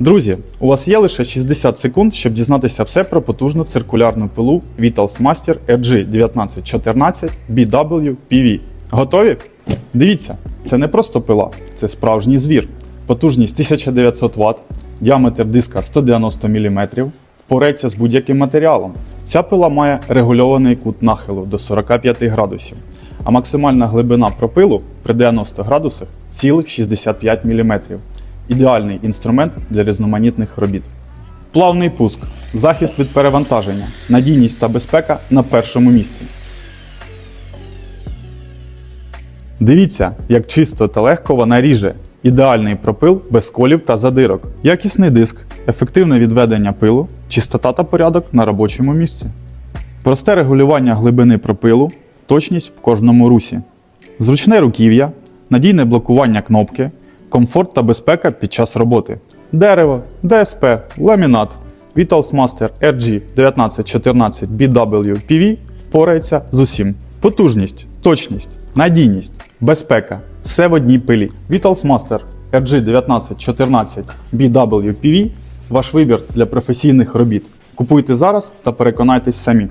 Друзі, у вас є лише 60 секунд, щоб дізнатися все про потужну циркулярну пилу Vitals Master RG1914 BWPV. Готові? Дивіться, це не просто пила, це справжній звір. Потужність 1900 Вт, діаметр диска 190 мм, впорається з будь-яким матеріалом. Ця пила має регульований кут нахилу до 45 градусів, а максимальна глибина пропилу при 90 градусах цілих 65 мм. Ідеальний інструмент для різноманітних робіт. Плавний пуск, захист від перевантаження, надійність та безпека на першому місці. Дивіться, як чисто та легко вона ріже. Ідеальний пропил без колів та задирок, якісний диск, ефективне відведення пилу, чистота та порядок на робочому місці. Просте регулювання глибини пропилу, точність в кожному русі. Зручне руків'я, надійне блокування кнопки, комфорт та безпека під час роботи. Дерево, ДСП, ламінат, Vitals Master RG 1914 BWPV впорається з усім. Потужність, точність, надійність, безпека все в одній пилі. Vitals Master RG 1914 BWPV ваш вибір для професійних робіт. Купуйте зараз та переконайтесь самі.